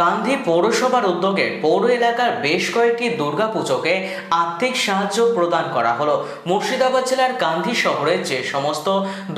কান্ধি পৌরসভার উদ্যোগে পৌর এলাকার বেশ কয়েকটি দুর্গাপুজোকে আর্থিক সাহায্য প্রদান করা হলো। মুর্শিদাবাদ জেলার কান্ধি শহরে যে সমস্ত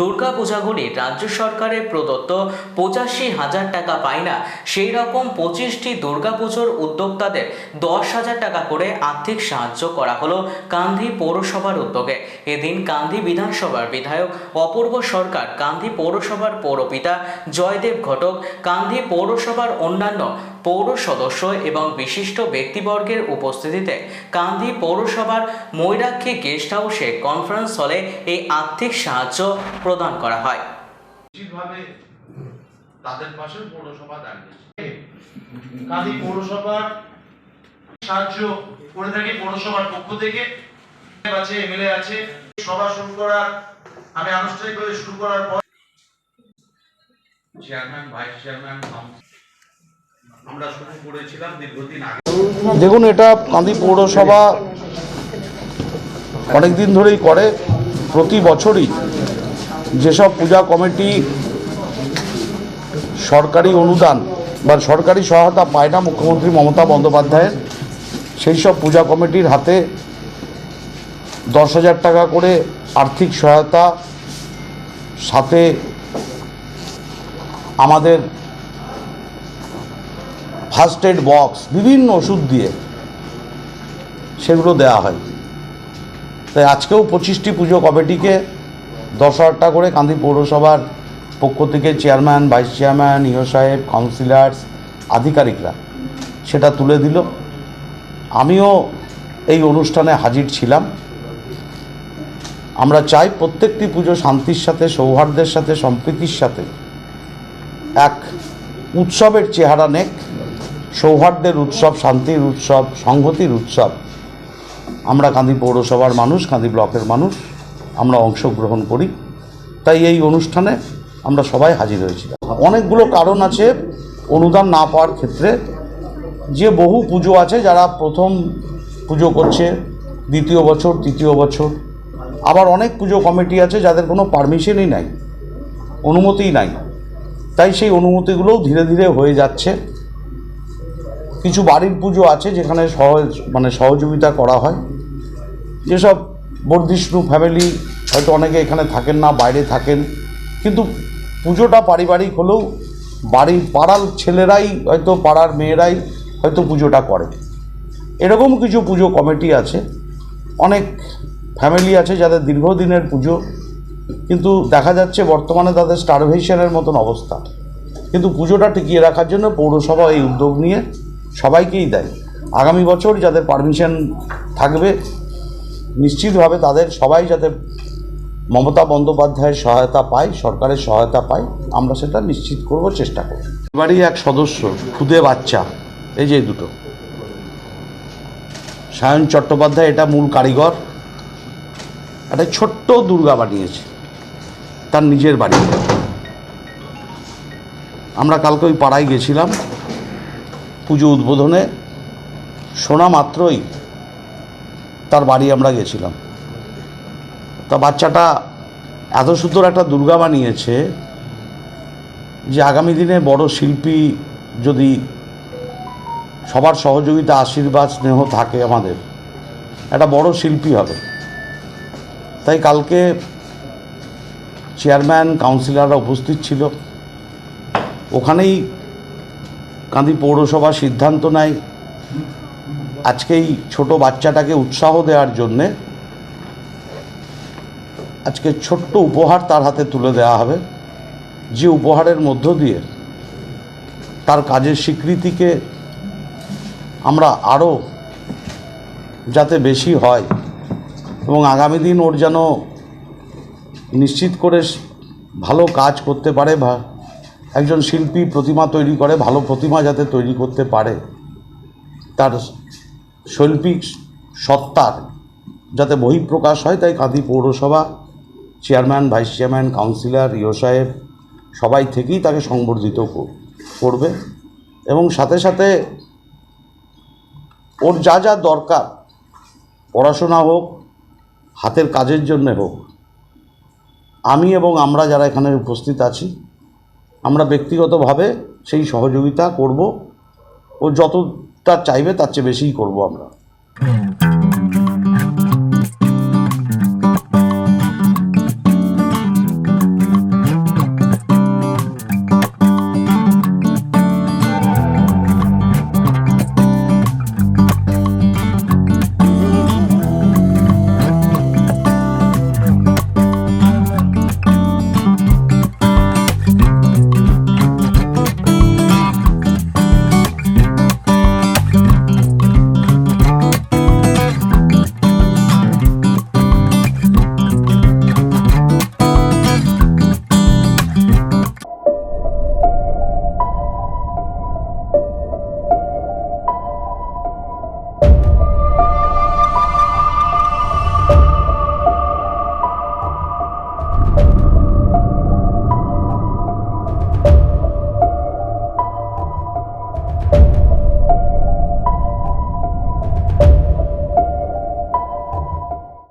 দুর্গাপূজাগুলি রাজ্য সরকারের প্রদত্ত পঁচাশি হাজার টাকা পায় না, সেই রকম পঁচিশটি দুর্গাপুজোর উদ্যোক্তাদের দশ হাজার টাকা করে আর্থিক সাহায্য করা হলো কান্ধি পৌরসভার উদ্যোগে। এদিন কান্ধি বিধানসভার বিধায়ক অপূর্ব সরকার কান্ধি পৌরসভার পৌরপিতা জয়দেব ঘটক কান্ধি পৌরসভার অন্যান্য পৌর সদস্য এবং বিশিষ্ট ব্যক্তিবর্গের উপস্থিতিতে কান্ধি পৌরসভার ময়ূরাক্ষী গেস্ট হাউসে কনফারেন্স হলে এই আর্থিক সাহায্য প্রদান করা হয়। তাদের পাশে পৌরসভা দাঁড়িয়েছে পৌরসভার সাহায্য করে থাকি পৌরসভার পক্ষ থেকে। আছে, এমএলএ আছে, সভা শুরু করার, আমি আনুষ্ঠানিকভাবে শুরু করার পর। চেয়ারম্যান, ভাইস চেয়ারম্যান দেখুন, এটা কান্দি পৌরসভা অনেক দিন ধরেই করে। প্রতি বছরই যেসব পূজা কমিটি সরকারি অনুদান বা সরকারি সহায়তা পায় না মুখ্যমন্ত্রী মমতা বন্দ্যোপাধ্যায়ের, সেই সব পূজা কমিটির হাতে দশ হাজার টাকা করে আর্থিক সহায়তা, সাথে আমাদের ফার্স্ট এড বক্স, বিভিন্ন ওষুধ দিয়ে সেগুলো দেওয়া হয়। তাই আজকেও পঁচিশটি পুজো কমিটিকে দশ হাজার টাকা করে কান্দি পৌরসভার পক্ষ থেকে চেয়ারম্যান, ভাইস চেয়ারম্যান, ইও সাহেব, কাউন্সিলার্স, আধিকারিকরা সেটা তুলে দিল। আমিও এই অনুষ্ঠানে হাজির ছিলাম। আমরা চাই প্রত্যেকটি পুজো শান্তির সাথে, সৌহার্দ্যের সাথে, সম্প্রীতির সাথে এক উৎসবের চেহারা নেক। সৌহার্দ্যের উৎসব, শান্তির উৎসব, সংহতির উৎসব। আমরা কান্দি পৌরসভার মানুষ কান্দি ব্লকের মানুষ, আমরা অংশগ্রহণ করি। তাই এই অনুষ্ঠানে আমরা সবাই হাজির হয়েছিলাম অনেকগুলো কারণ আছে অনুদান না পাওয়ার ক্ষেত্রে। যে বহু পুজো আছে, যারা প্রথম পুজো করছে, দ্বিতীয় বছর, তৃতীয় বছর। আবার অনেক পুজো কমিটি আছে, যাদের কোনো পারমিশনই নাই, অনুমতিই নাই। তাই সেই অনুমতিগুলোও ধীরে ধীরে হয়ে যাচ্ছে। কিছু বাড়ির পুজো আছে যেখানে সহজ মানে সহযোগিতা করা হয়। যেসব বর্ধিষ্ণু ফ্যামিলি হয়তো অনেকে এখানে থাকেন না, বাইরে থাকেন, কিন্তু পুজোটা পারিবারিক হলেও বাড়ির পাড়ার ছেলেরাই হয়তো, পাড়ার মেয়েরাই হয়তো পুজোটা করে। এরকম কিছু পুজো কমিটি আছে। অনেক ফ্যামিলি আছে যাদের দীর্ঘদিনের পুজো, কিন্তু দেখা যাচ্ছে বর্তমানে তাদের স্টারভেশনের মতন অবস্থা। কিন্তু পুজোটা টিকিয়ে রাখার জন্য পৌরসভা এই উদ্যোগ নিয়ে সবাইকেই দেয়। আগামী বছর যাদের পারমিশন থাকবে, নিশ্চিতভাবে তাদের সবাই যাতে মমতা বন্দ্যোপাধ্যায়ের সহায়তা পায়, সরকারের সহায়তা পায়, আমরা সেটা নিশ্চিত করব, চেষ্টা করব। এবারই এক সদস্য, খুদে বাচ্চা, এই যে দুটো। সায়ন চট্টোপাধ্যায়, এটা মূল কারিগর, একটা ছোট্ট দুর্গা বানিয়েছে, তার নিজের বাড়ি। আমরা কালকে ওই পাড়ায় গেছিলাম পুজো উদ্বোধনে শোনা মাত্রই তার বাড়ি আমরা গেছিলাম। তা বাচ্চাটা এত সুন্দর একটা দুর্গা বানিয়েছে যে আগামী দিনে বড় শিল্পী যদি সবার সহযোগিতা, আশীর্বাদ, স্নেহ থাকে আমাদের, একটা বড় শিল্পী হবে। তাই কালকে চেয়ারম্যান, কাউন্সিলররা উপস্থিত ছিল। ওখানেই কান্দি পৌরসভা সিদ্ধান্ত নেয় আজকেই ছোট বাচ্চাটাকে উৎসাহ দেওয়ার জন্যে আজকে ছোট্ট উপহার তার হাতে তুলে দেওয়া হবে। যে উপহারের মধ্য দিয়ে তার কাজের স্বীকৃতিকে আমরা আরও যাতে বেশি হয় এবং আগামী দিন ওর যেন নিশ্চিত করে ভালো কাজ করতে পারে বা একজন শিল্পী প্রতিমা তৈরি করে, ভালো প্রতিমা যাতে তৈরি করতে পারে, তার শৈল্পিক সত্তার যাতে বহিঃপ্রকাশ হয়, তাই কাঁদি পৌরসভা, চেয়ারম্যান, ভাইস চেয়ারম্যান, কাউন্সিলর, ইও সাহেব, সবাই থেকেই তাকে সংবর্ধিত করবে। এবং সাথে সাথে ওর যা যা দরকার, পড়াশোনা হোক, হাতের কাজের জন্য হোক, আমি এবং আমরা যারা এখানে উপস্থিত আছি আমরা ব্যক্তিগতভাবে সেই সহযোগিতা করব ও যতটা চাইবে তার চেয়ে বেশিই করব আমরা।